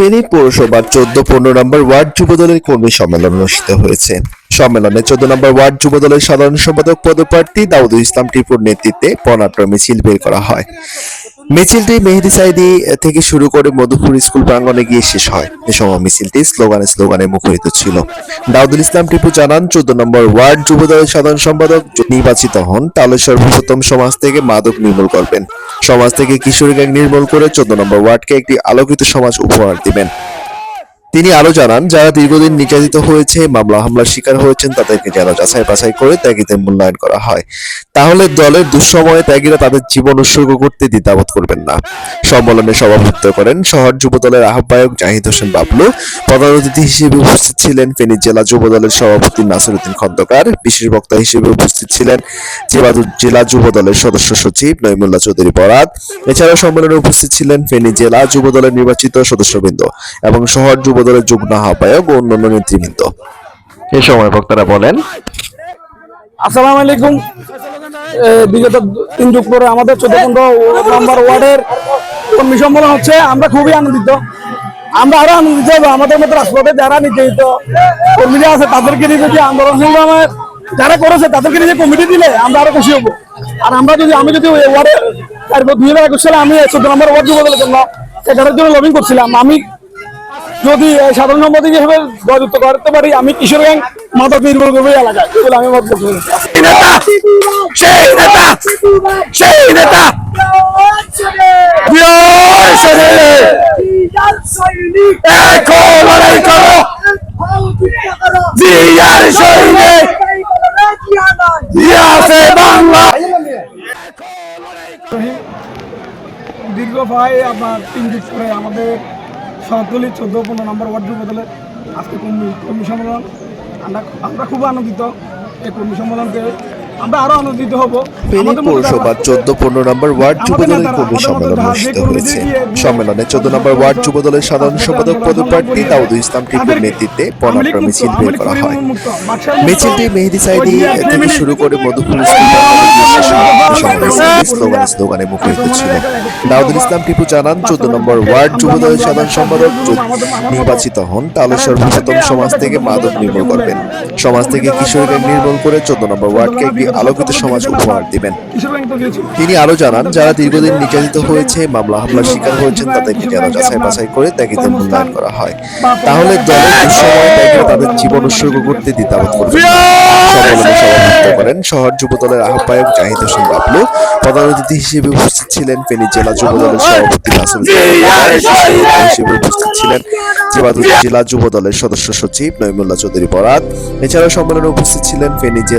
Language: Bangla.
ফেনী পৌরসভার চোদ্দ, পনেরো নম্বর ওয়ার্ড যুবদলের কর্মী সম্মেলন অনুষ্ঠিত হয়েছে। সম্মেলনে চোদ্দ নম্বর ওয়ার্ড যুবদলের সাধারণ সম্পাদক, পদপ্রার্থী দাউদুল ইসলাম টিপুর নেতৃত্বে পনাট্র মিছিল বের করা হয়। মিছিলটি মেহেদি সাইদি থেকে শুরু করে মধুপুর স্কুল প্রাঙ্গণে গিয়ে শেষ হয়। এ সময় মিছিলটি স্লোগানে স্লোগানে মুখরিত ছিল। দাউদুল ইসলাম টিপু জানান, চোদ্দ নম্বর ওয়ার্ড যুবদলের সাধারণ সম্পাদক নির্বাচিত হন, তাহলে সর্বপ্রথম সমাজ থেকে মাদক নির্মূল করবেন। সমাজ থেকে কিশোরীকে গ্যাং নির্মূল করে চোদ্দ নম্বর ওয়ার্ডকে একটি আলোকিত সমাজ উপহার দিবেন। তিনি আরও জানান, যারা দীর্ঘদিন নির্যাতিত হয়েছে, মামলা হামলার শিকার হয়েছেন, তাদেরকে যেন যাচাই বাছাই করে ত্যাগীদের মূল্যায়ন করা হয়। তাহলে দলের দুঃসময়ে ত্যাগীরা তাদের জীবন উৎসর্গ করতে দ্বিধাবোধ করবেন না। সম্মেলনে সভাপতিত্ব করেন শহর যুব দলের আহ্বায়ক জাহিদ হোসেন বাবলু। প্রধান অতিথি হিসেবে উপস্থিত ছিলেন ফেনী জেলা যুব দলের সভাপতি নাসিরুদ্দিন খন্দকার। বিশেষ বক্তা হিসেবে উপস্থিত ছিলেন জেলা যুব দলের সদস্য সচিব নইমুল্লাহ চৌধুরী বরাদ এছাড়াও সম্মেলনে উপস্থিত ছিলেন ফেনী জেলা যুব দলের নির্বাচিত সদস্যবৃন্দ এবং শহর যুব দলের যুগ্ম আহ্বায়ক ও অন্যান্য নেতৃবৃন্দ। এ সময় বক্তারা বলেন, আসসালামু আলাইকুম। বিগত তিন যুগ পরে আমাদের চোদ্দ নম্বর ওয়ার্ডের কর্মী সম্মেলন হচ্ছে। আমরা খুবই আনন্দিত। আমরা আরও আনন্দিত হব আমাদের মতো রাজপথে যারা নির্যাতিত কর্মীরা আছে, তাদেরকে নিয়ে যদি আন্দোলন সংগ্রামে যারা করেছে, তাদেরকে নিয়ে কমিটি দিলে আমরা আরও খুশি হব। আর আমরা যদি, আমি যদি ওই ওয়ার্ডে তারপর দুই হাজার একুশ সালে আমি চোদ্দ নম্বর ওয়ার্ড যুবদলের জন্য সেটার জন্য লবিং করছিলাম, আমি যদি এই সাধারণ সম্পাদক হিসেবে জয়যুক্ত করতে পারি আমি কিশোর গ্যাং মাদক নির্ভর করব এলাকায়। এগুলো আমি মত সেই নেতা! সেই নেতা! করো! দীর্ঘ ভাই আপনার তিন দিক পরে আমাদের শহরতলি চোদ্দ পনেরো নম্বর ওয়ার্ডের বদলে আজকে কর্মী কর্মী সম্মেলন। আমরা আমরা খুব আনন্দিত এই কর্মী সম্মেলনকে আমরা আরও আনন্দিত হব। ফেনী চোদ্দ পনেরো নম্বর ওয়ার্ড যুবদলের কর্মী সম্মেলন অনুষ্ঠিত হয়েছে। সম্মেলনে চোদ্দ নম্বর ওয়ার্ড যুবদলের সাধারণ সম্পাদক পদপ্রার্থী দাউদুল ইসলাম টিপুর নেতৃত্বে মিছিল বের করা হয়। মিছিলটি মেহেদি সাইদি থেকে শুরু করে মধুপুর স্লোগানে স্লোগানে মুখরিত ছিল দাউদুল ইসলাম টিপু জানান চোদ্দ নম্বর ওয়ার্ড যুবদলের সাধারণ সম্পাদক নির্বাচিত হন তাহলে সর্বপ্রথম সমাজ থেকে মাদক নির্মূল করবেন। সমাজ থেকে কিশোর গ্যাং নির্মূল করে চোদ্দ নম্বর ওয়ার্ডকে একটি আলোকিত সমাজ উপহার দিবেন তিনি আরও জানান যারা দীর্ঘদিন নির্যাতিত হয়েছে মামলা হামলার শিকার হয়েছেন তাদেরকে যেন যাচাই বাছাই করে ত্যাগীদের মূল্যায়ন করা হয় তাহলে দলের দুঃসময়ে ত্যাগীরা তাদের জীবন উৎসর্গ করতে দ্বিধাবোধ করবে করেন শহর যুব দলের আহ্বায়ক জাহিদ হোসেন বাবলু প্রধান অতিথি হিসেবে উপস্থিত ছিলেন ফেনী জেলা যুব দলের সভাপতি নাসির হিসেবে উপস্থিত ছিলেন জেলা- জেলা যুব দলের সদস্য সচিব নইমুল্লাহ চৌধুরী বরাত এছাড়াও সম্মেলনে উপস্থিত ছিলেন ফেনী জেলা